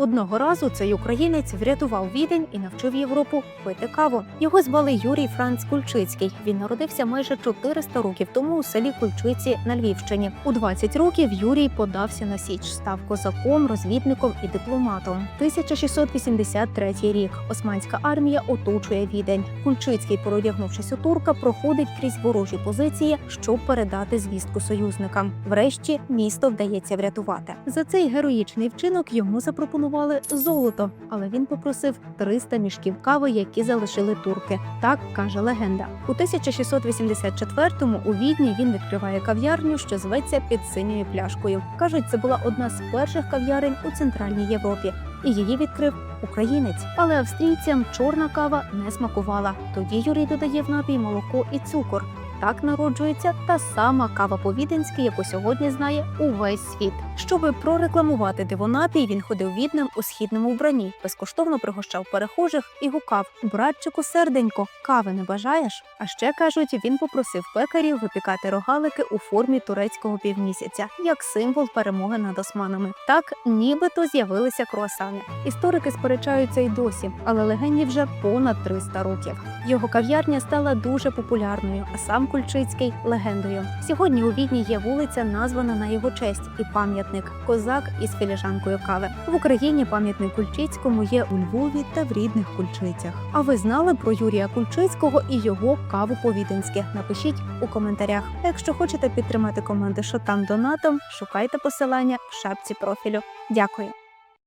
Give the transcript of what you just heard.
Одного разу цей українець врятував відень і навчив Європу пити каву. Його звали Юрій Франц Кульчицький. Він народився майже 400 років тому у селі Кульчиці на Львівщині. У 20 років Юрій подався на січ, став козаком, розвідником і дипломатом. 1683 рік. Османська армія оточує відень. Кульчицький, переодягнувшись у турка, проходить крізь ворожі позиції, щоб передати звістку союзникам. Врешті місто вдається врятувати. За цей героїчний вчинок йому запропонували золото, але він попросив 300 мішків кави, які залишили турки. Так каже легенда. У 1684-му у Відні він відкриває кав'ярню, що зветься під синьою пляшкою. кажуть, це була одна з перших кав'ярень у центральній Європі, і її відкрив українець. Але австрійцям чорна кава не смакувала. Тоді Юрій додає в напій молоко і цукор. Так народжується та сама кава по-віденськи, яку сьогодні знає увесь світ. Щоби прорекламувати дивонапій, він ходив відним у східному вбранні, безкоштовно пригощав перехожих і гукав: Братчику, серденько, кави не бажаєш? А ще кажуть, він попросив пекарів випікати рогалики у формі турецького півмісяця, як символ перемоги над османами. Так нібито з'явилися круасани. Історики сперечаються й досі, але легенді вже понад 300 років. Його кав'ярня стала дуже популярною, а сам Кульчицький легендою. Сьогодні у Відні є вулиця, названа на його честь, і пам'ятник козак із філіжанкою кави. В Україні пам'ятник Кульчицькому є у Львові та в рідних Кульчицях. А ви знали про Юрія Кульчицького і його каву по-віденськи? Напишіть у коментарях. Якщо хочете підтримати команди, що там донатом, шукайте посилання в шапці профілю. Дякую.